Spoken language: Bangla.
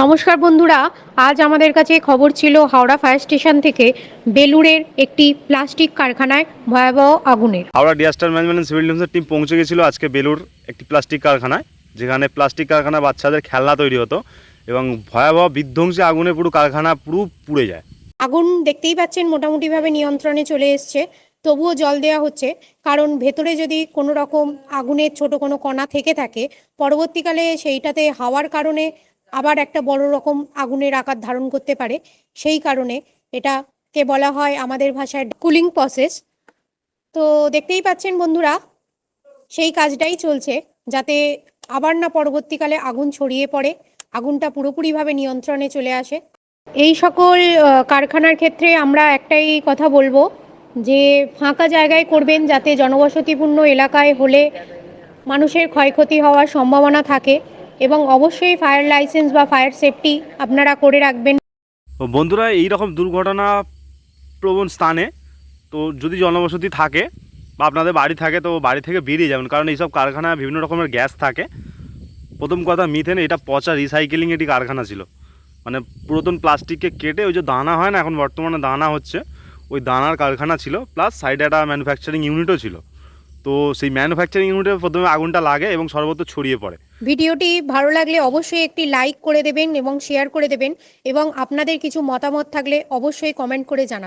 নমস্কার বন্ধুরা আজ আমাদের কাছে খবর ছিল হাওড়া ফায়ার স্টেশন থেকে বেলুড়ের একটি প্লাস্টিক কারখানায় ভয়াবহ আগুনের। হাওড়া ডিজাস্টার ম্যানেজমেন্ট সিভিল ডিফেন্সের টিম পৌঁছে গেছিল আজকে বেলুর একটি প্লাস্টিক কারখানায় যেখানে প্লাস্টিক কারখানা বাচ্চাদের খেলনা তৈরি হতো এবং ভয়াবহ বিধ্বংসী আগুনে পুরো কারখানা পুরো পুড়ে যায়। আগুন দেখতেই পাচ্ছেন মোটামুটিভাবে নিয়ন্ত্রণে চলে এসছে তবুও জল দেওয়া হচ্ছে। কারণ ভেতরে যদি কোনো রকম আগুনের ছোট কোনো কণা থেকে থাকে পরবর্তীকালে সেইটাতে হাওয়ার কারণে আবার একটা বড় রকম আগুনের আকার ধারণ করতে পারে। সেই কারণে এটাকে বলা হয় আমাদের ভাষায় কুলিং প্রসেস তো দেখতেই পাচ্ছেন বন্ধুরা, সেই কাজটাই চলছে যাতে আবার না পরবর্তীকালে আগুন ছড়িয়ে পড়ে, আগুনটা পুরোপুরিভাবে নিয়ন্ত্রণে চলে আসে। এই সকল কারখানার ক্ষেত্রে আমরা একটাই কথা বলব, যে ফাঁকা জায়গায় করবেন যাতে জনবসতিপূর্ণ এলাকায় হলে মানুষের ক্ষয়ক্ষতি হওয়ার সম্ভাবনা থাকে। এবং অবশ্যই ফায়ার লাইসেন্স বা ফায়ার সেফটি আপনারা করে রাখবেন। বন্ধুরা এই রকম দুর্ঘটনা প্রবণ স্থানে তো যদি জনবসতি থাকে বা আপনাদের বাড়ি থাকে, তো বাড়ি থেকে বেরিয়ে যাবেন। কারণ এইসব কারখানায় বিভিন্ন রকমের গ্যাস থাকে। প্রথম কথা মিথেন এটা পচা রিসাইকেলিং এটি কারখানা ছিল। মানে পুরাতন প্লাস্টিককে কেটে ওই যে দানা হয় না, এখন বর্তমানে দানা হচ্ছে, ওই দানার কারখানা ছিল। প্লাস সাইডে একটা ম্যানুফ্যাকচারিং ইউনিটও ছিল। তো সেই ম্যানুফ্যাকচারিং ইউনিটে প্রথমে আগুনটা লাগে এবং সর্বত্র ছড়িয়ে পড়ে। ভিডিওটি ভালো লাগলে অবশ্যই একটি লাইক করে দেবেন এবং শেয়ার করে দেবেন এবং আপনাদের কিছু মতামত থাকলে অবশ্যই কমেন্ট করে জানাবেন।